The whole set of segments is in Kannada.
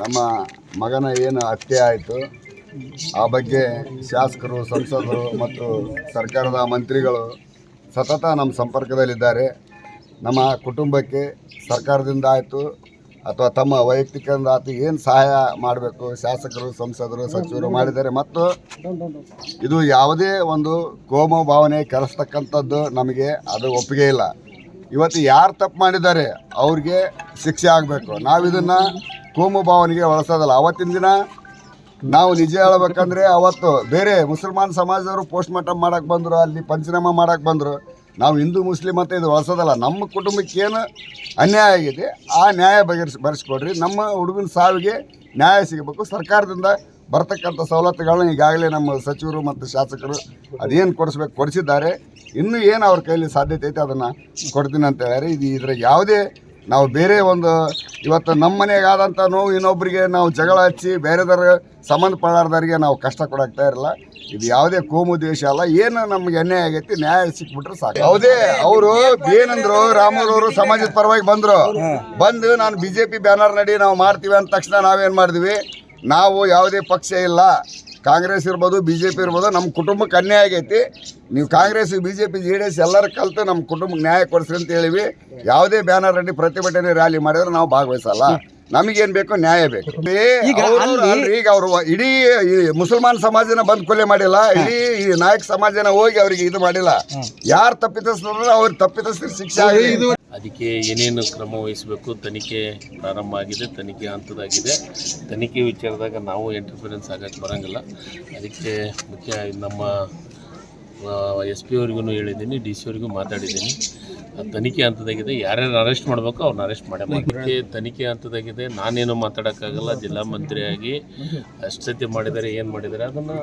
ನಮ್ಮ ಮಗನ ಏನು ಹತ್ಯೆ ಆಯಿತು, ಆ ಬಗ್ಗೆ ಶಾಸಕರು, ಸಂಸದರು ಮತ್ತು ಸರ್ಕಾರದ ಮಂತ್ರಿಗಳು ಸತತ ನಮ್ಮ ಸಂಪರ್ಕದಲ್ಲಿದ್ದಾರೆ. ನಮ್ಮ ಕುಟುಂಬಕ್ಕೆ ಸರ್ಕಾರದಿಂದ ಆಯಿತು, ಅಥವಾ ತಮ್ಮ ವೈಯಕ್ತಿಕದಿಂದ ಆಯ್ತು, ಏನು ಸಹಾಯ ಮಾಡಬೇಕು ಶಾಸಕರು, ಸಂಸದರು, ಸಚಿವರು ಮಾಡಿದ್ದಾರೆ. ಮತ್ತು ಇದು ಯಾವುದೇ ಒಂದು ಕೋಮ ಭಾವನೆ ಕೆಲಸತಕ್ಕಂಥದ್ದು ನಮಗೆ ಅದು ಒಪ್ಪಿಗೆ ಇಲ್ಲ. ಇವತ್ತು ಯಾರು ತಪ್ಪು ಮಾಡಿದ್ದಾರೆ ಅವ್ರಿಗೆ ಶಿಕ್ಷೆ ಆಗಬೇಕು. ನಾವು ಇದನ್ನು ಕೋಮು ಭಾವನೆಗೆ ಬಳಸೋದಲ್ಲ. ಅವತ್ತಿನ ದಿನ ನಾವು ನಿಜ ಹೇಳ್ಬೇಕಂದ್ರೆ ಅವತ್ತು ಬೇರೆ ಮುಸಲ್ಮಾನ್ ಸಮಾಜದವರು ಪೋಸ್ಟ್ ಮಾರ್ಟಮ್ ಮಾಡೋಕೆ ಬಂದರು, ಅಲ್ಲಿ ಪಂಚನಾಮ ಮಾಡಕ್ಕೆ ಬಂದರು. ನಾವು ಹಿಂದೂ, ಮುಸ್ಲಿಂ ಅಂತ ಇದು ಹೊಲಸೋದಲ್ಲ ನಮ್ಮ ಕುಟುಂಬಕ್ಕೆ ಏನು ಅನ್ಯಾಯ ಆಗಿದೆ, ಆ ನ್ಯಾಯ ಬಗೆಹರಿಸಿ, ಬರೆಸ್ಕೊಡ್ರಿ. ನಮ್ಮ ಹುಡುಗನ ಸಾವಿಗೆ ನ್ಯಾಯ ಸಿಗಬೇಕು. ಸರ್ಕಾರದಿಂದ ಬರ್ತಕ್ಕಂಥ ಸವಲತ್ತುಗಳನ್ನ ಈಗಾಗಲೇ ನಮ್ಮ ಸಚಿವರು ಮತ್ತು ಶಾಸಕರು ಅದೇನು ಕೊಡಿಸ್ಬೇಕು, ಕೊಡಿಸಿದ್ದಾರೆ. ಇನ್ನೂ ಏನು ಅವ್ರ ಕೈಲಿ ಸಾಧ್ಯತೆ ಐತೆ ಅದನ್ನು ಕೊಡ್ತೀನಿ ಅಂತ ಹೇಳ್ಯಾರ ಇದು ಇದ್ರ ಯಾವುದೇ ನಾವು ಬೇರೆ ಒಂದು ಇವತ್ತು ನಮ್ಮ ಮನೆಗಾದಂಥ ನೋವು ಇನ್ನೊಬ್ಬರಿಗೆ ನಾವು ಜಗಳ ಹಚ್ಚಿ ಬೇರೆದವ್ರ ಸಂಬಂಧಪಡಾರ್ದವ್ರಿಗೆ ನಾವು ಕಷ್ಟ ಕೊಡಾಕ್ತಾ ಇರಲ್ಲ. ಇದು ಯಾವುದೇ ಕೋಮು ದ್ವೇಷ ಅಲ್ಲ, ಏನು ನಮ್ಗೆ ಅನ್ಯಾಯ ಆಗೈತಿ, ನ್ಯಾಯ ಸಿಕ್ಬಿಟ್ರೆ ಸಾಕು. ಯಾವುದೇ ಅವರು ಏನಂದ್ರು ರಾಮೂರವರು ಸಮಾಜದ ಪರವಾಗಿ ಬಂದರು. ಬಂದು ನಾನು ಬಿ ಜೆ ಪಿ ಬ್ಯಾನರ್ ನಡಿ ನಾವು ಮಾಡ್ತೀವಿ ಅಂದ ತಕ್ಷಣ ನಾವೇನು ಮಾಡಿದ್ವಿ? ನಾವು ಯಾವುದೇ ಪಕ್ಷ ಇಲ್ಲ. ಕಾಂಗ್ರೆಸ್ ಇರ್ಬೋದು ಬಿ ಜೆ ಪಿ ಇರ್ಬೋದು ನಮ್ಮ ಕುಟುಂಬಕ್ಕೆ ಅನ್ಯಾಯ ಆಗೈತಿ. ನೀವು Congress B J P J D S ಎಲ್ಲರೂ ಕಲಿತು ನಮ್ಮ ಕುಟುಂಬಕ್ಕೆ ನ್ಯಾಯ ಕೊಡಿಸ್ರಿ ಅಂತ ಹೇಳಿವಿ. ಯಾವುದೇ ಬ್ಯಾನರ್ ಅಡ್ಡಿ ಪ್ರತಿಭಟನೆ ರ್ಯಾಲಿ ಮಾಡಿದ್ರೆ ನಾವು ಭಾಗವಹಿಸಲ್ಲ. ನಮಗೇನು ಬೇಕು? ನ್ಯಾಯ ಬೇಕು. ಈಗ ಅವರು ಇಡೀ ಈ ಮುಸಲ್ಮಾನ್ ಸಮಾಜನ ಬಂದ್ ಕೊಲೆ ಮಾಡಿಲ್ಲ. ಇಡೀ ಈ ನಾಯಕ ಸಮಾಜನ ಹೋಗಿ ಅವರಿಗೆ ಇದು ಮಾಡಿಲ್ಲ. ಯಾರು ತಪ್ಪಿತಸ್ಥರು ಅವ್ರಿಗೆ ತಪ್ಪಿತಸ್ಥರು ಶಿಕ್ಷೆ ಅದಕ್ಕೆ ಏನೇನು ಕ್ರಮ ವಹಿಸಬೇಕು, ತನಿಖೆ ಪ್ರಾರಂಭ ಆಗಿದೆ, ತನಿಖೆ ಹಂತದಾಗಿದೆ. ತನಿಖೆ ವಿಚಾರದಾಗ ನಾವು ಇಂಟರ್ಫಿರೆನ್ಸ್ ಆಗಕ್ಕೆ ಬರೋಂಗಿಲ್ಲ. ಅದಕ್ಕೆ ಮುಖ್ಯ ನಮ್ಮ ಎಸ್ ಪಿ ಅವ್ರಿಗೂ ಹೇಳಿದ್ದೀನಿ ಡಿ ಸಿ ಅವ್ರಿಗೂ ಮಾತಾಡಿದ್ದೀನಿ. ತನಿಖೆ ಹಂತದಾಗಿದೆ ಯಾರ್ಯಾರು ಅರೆಸ್ಟ್ ಮಾಡಬೇಕು ಅವ್ರನ್ನ ಅರೆಸ್ಟ್ ಮಾಡಬೇಕು. ತನಿಖೆ ಹಂತದಾಗಿದೆ ನಾನೇನು ಮಾತಾಡೋಕ್ಕಾಗಲ್ಲ ಜಿಲ್ಲಾ ಮಂತ್ರಿಯಾಗಿ ಎಷ್ಟು ಸತಿ ಮಾಡಿದ್ದಾರೆ ಏನು ಮಾಡಿದರೆ ಅದನ್ನು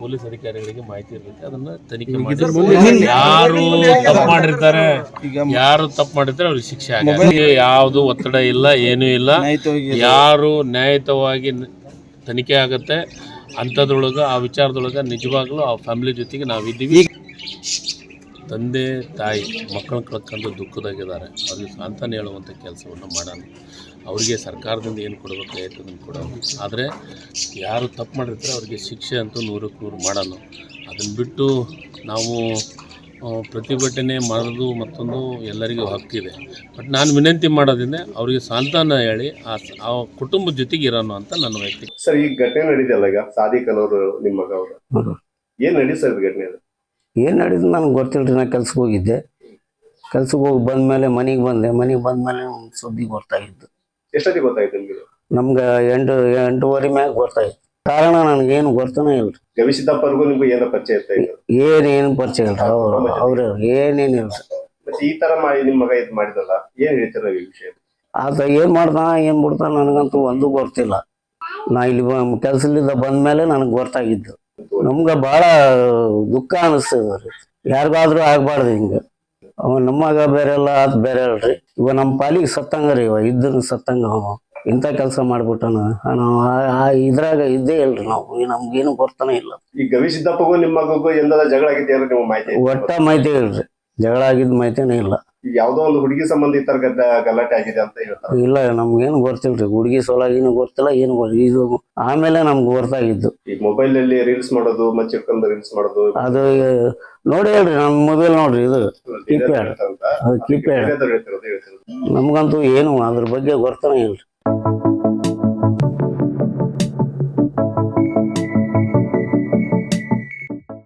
ಪೊಲೀಸ್ ಅಧಿಕಾರಿಗಳಿಗೆ ಮಾಹಿತಿ ಇರಬೇಕು ಅದನ್ನು ತನಿಖೆ ಮಾಡಿ. ಯಾರು ತಪ್ಪು ಮಾಡಿರ್ತಾರೆ ಯಾರು ತಪ್ಪು ಮಾಡಿರ್ತಾರೆ ಅವ್ರಿಗೆ ಶಿಕ್ಷೆ ಆಗಿದೆ ಯಾವುದು ಒತ್ತಡ ಇಲ್ಲ ಏನೂ ಇಲ್ಲ. ಯಾರು ನ್ಯಾಯಯುತವಾಗಿ ತನಿಖೆ ಆಗುತ್ತೆ ಅಂಥದ್ರೊಳಗೆ ಆ ವಿಚಾರದೊಳಗೆ ನಿಜವಾಗ್ಲೂ ಆ ಫ್ಯಾಮಿಲಿ ಜೊತೆಗೆ ನಾವಿದ್ದೀವಿ. ತಂದೆ ತಾಯಿ ಮಕ್ಕಳ ಕಳ್ಕೊಂಡು ದುಃಖದಾಗಿದ್ದಾರೆ. ಅವ್ರಿಗೆ ಸಾಂತಾನ ಹೇಳುವಂಥ ಕೆಲಸವನ್ನು ಮಾಡೋಣ. ಅವರಿಗೆ ಸರ್ಕಾರದಿಂದ ಏನು ಕೊಡಬೇಕು ಅದನ್ನು ಕೊಡೋಣ ಆದರೆ ಯಾರು ತಪ್ಪು ಮಾಡಿರ್ತಾರೆ ಅವರಿಗೆ ಶಿಕ್ಷೆ ಅಂತೂ ನೂರಕ್ಕೆ ನೂರು ಮಾಡೋಣ. ಅದನ್ನು ಬಿಟ್ಟು ನಾವು ಪ್ರತಿಭಟನೆ ಮಾಡೋದು ಮತ್ತೊಂದು ಎಲ್ಲರಿಗೂ ಹಕ್ಕಿದೆ. ಬಟ್ ನಾನು ವಿನಂತಿ ಮಾಡೋದಿಂದ ಅವರಿಗೆ ಸಾಂತ್ವನ ಹೇಳಿ ಆ ಕುಟುಂಬದ ಜೊತೆಗೆ ಇರೋನು ಅಂತ ನನ್ನ ವ್ಯಕ್ತಿ ಸರ್ ಈ ಘಟನೆ ನಡೀತಲ್ಲ ಈಗ ಸಾದಿಕ್ ಅನ್ನೋರು ನಿಮ್ಮ ಮಗ ಅವರು. ಏನು ನಡೀತು ಸರ್ ಘಟನೆ? ಏನು ನಡೆದು ನನಗೆ ಗೊತ್ತಿಲ್ಲ ರೀ ನಾ ಕೆಲ್ಸಕ್ಕೆ ಹೋಗಿದ್ದೆ. ಕೆಲ್ಸಕ್ಕೆ ಹೋಗಿ ಬಂದಮೇಲೆ ಮನೆಗೆ ಬಂದೆ ಮನೆಗೆ ಬಂದಮೇಲೆ ಸುದ್ದಿ ಗೊತ್ತಾಗಿದ್ದು ಎಷ್ಟೊತ್ತಿಗೆ ಗೊತ್ತಾಯ್ತು ನಿಮಗೆ? ನಮ್ಗೆ ಎಂಟು ಎಂಟೂವರೆ ಮ್ಯಾಗ ಗೊತ್ತಾಯ್ತು ಕಾರಣ ನನಗೇನು ಗೊತ್ತನೇ ಇಲ್ಲ. ಗವಿಸಿದ್ದಪ್ಪರಿಗೂ ನಿಮ್ಗೆ ಏನೋ ಪರಿಚಯ ಇರ್ತಾ ಏನೇನು ಪರಿಚಯ ಇಲ್ಲ. ಅವ್ರು ಅವ್ರು ಏನೇನು ಮತ್ತೆ ಈ ತರ ಮಾಡಿ ನಿಮ್ ಮಗ ಇದ್ ಮಾಡಿದಲ್ಲ ಏನ್ ಹೇಳ್ತೀರ ಈ ವಿಷಯ? ಆತ ಏನು ಮಾಡ್ತಾನ ಏನು ಬಿಡ್ತಾನ ನನಗಂತೂ ಒಂದು ಗೊತ್ತಿಲ್ಲ. ನಾ ಇಲ್ಲಿ ಕೆಲಸದಿಂದ ಬಂದಮೇಲೆ ನನಗ್ ಗೊತ್ತಾಗಿದ್ದು. ನಮ್ಗ ಭಾಳ ದುಃಖ ಅನಿಸ್ತದ ರೀ. ಯಾರಿಗಾದ್ರೂ ಆಗ್ಬಾರ್ದು ಹಿಂಗ. ಅವ ನಮ್ಮಗ ಬೇರೆಲ್ಲ ಅದು ಬೇರೆ ಅಲ್ರಿ. ಇವ ನಮ್ಮ ಪಾಲಿಗೆ ಸತ್ತಂಗ ರೀ ಇವ ಇದ್ದನ ಸತ್ತಂಗ ಅವ. ಇಂಥ ಕೆಲಸ ಮಾಡ್ಬಿಟ್ಟನ. ನಾವು ಆ- ಆ ಇದ್ರಾಗ ಇದ್ದೇ ಇಲ್ರಿ ನಾವು. ನಮ್ಗೇನು ಬರ್ತಾನೆ ಇಲ್ಲ. ಈ ಗವಿಸಿದ್ದಪ್ಪಗೂ ನಿಮ್ಮ ಮಗಗೂ ಜಗಳ ಆಗಿದೆಯಲ್ಲ ನಿಮ್ಗೆ ಮಾಹಿತಿ? ಐತಾ? ಒಟ್ಟ ಮಾಹಿತಿ ಇಲ್ರಿ. ಜಗಳ ಆಗಿದ್ ಮಾಹಿತಿನೇ ಇಲ್ಲ. ಈಗ ಯಾವ್ದೋ ಒಂದು ಹುಡುಗಿ ಸಂಬಂಧ ಈ ತರ ಗದ್ದ ಗಲಾಟೆ ಆಗಿದೆ ಅಂತ ಹೇಳ್ತಾರೆ. ಇಲ್ಲ ನಮ್ಗೇನು ಗೊತ್ತಿಲ್ರಿ. ಹುಡುಗಿ ಸೋಲಾಗಿನ ಗೊತ್ತಿಲ್ಲ ಏನು ಗೊತ್ತಿಲ್ಲ ಇದು ಆಮೇಲೆ ನಮ್ಗೆ ಗೊತ್ತಾಗಿದ್ದು. ಈ ಮೊಬೈಲ್ ಅಲ್ಲಿ ರೀಲ್ಸ್ ಮಾಡೋದು ಮಚ್ಚಿಡ್ಕೊಂಡು ರೀಲ್ಸ್ ಮಾಡೋದು. ಅದು ನೋಡಿ ಹೇಳ್ರಿ ನಮ್ಮ ಮೊಬೈಲ್ ನೋಡ್ರಿ ಇದು. ಕೀಪ್ಯಾಡ್ ಅಂತ? ಅದು ಕೀಪ್ಯಾಡ್ ಬೇರೆದವ್ರು ಹೇಳ್ತಿರೋದು ಹೇಳ್ತಿರೋದು ನಮ್ಗಂತೂ ಏನು ಅದ್ರ ಬಗ್ಗೆ ಗೊತ್ತಾನೆ ಇಲ್ರಿ.